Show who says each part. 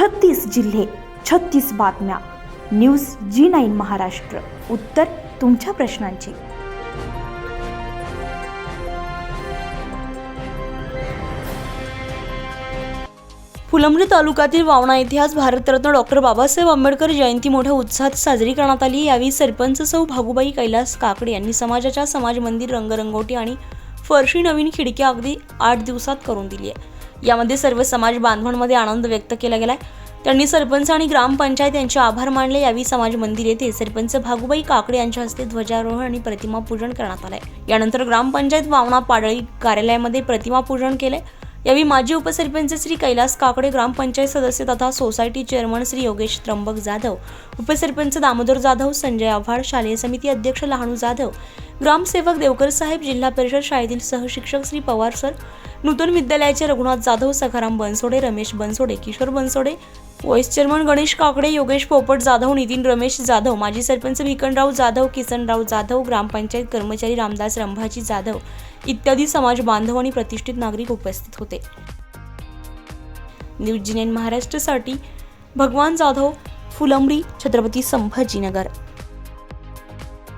Speaker 1: छत्तीस जिल्हे छत्तीस बातम्या. News G nine Maharashtra. उत्तर तुमच्या प्रश्नांची.
Speaker 2: फुलंब्री तालुक्यातील वावणा इतिहास भारतरत्न डॉक्टर बाबासाहेब आंबेडकर जयंती मोठ्या उत्साहात साजरी करण्यात आली. यावेळी सरपंच सौ भागुबाई कैलास काकडे यांनी समाजाच्या समाज मंदिर रंगरंगोटी आणि फरशी नवीन खिडक्या अगदी आठ दिवसात करून दिली आहे. यामध्ये सर्व समाज बांधवांमध्ये आनंद व्यक्त केला गेलाय. त्यांनी सरपंच आणि ग्रामपंचायत यांचे आभार मानले. यावेळी समाज मंदिर येथे सरपंच भागुबाई काकडे यांच्या हस्ते ध्वजारोहण आणि प्रतिमा पूजन करण्यात आलंय. यानंतर ग्रामपंचायत वावणा पाडळी कार्यालयामध्ये प्रतिमा पूजन केले. यावेळी माजी उपसरपंच श्री कैलास काकडे ग्रामपंचायत सदस्य तथा सोसायटी चेअरमन श्री योगेश त्र्यंबक जाधव उपसरपंच दामोदर जाधव संजय आव्हाड शालेय समिती अध्यक्ष लहानू जाधव ग्रामसेवक देवकर साहेब जिल्हा परिषद शाळेतील सहशिक्षक श्री पवार सर नूतन विद्यालयाचे रघुनाथ जाधव सखाराम बनसोडे रमेश बनसोडे किशोर बनसोडे व्हाईस चेअरमन गणेश काकडे योगेश पोपट जाधव नितीन रमेश जाधव माजी सरपंच भिकनराव जाधव किसनराव जाधव ग्रामपंचायत कर्मचारी रामदास रंभाजी जाधव इत्यादी समाज बांधव आणि प्रतिष्ठित नागरिक उपस्थित होते. न्यूज जिनेन महाराष्ट्रासाठी भगवान जाधव फुलंबरी छत्रपती संभाजीनगर.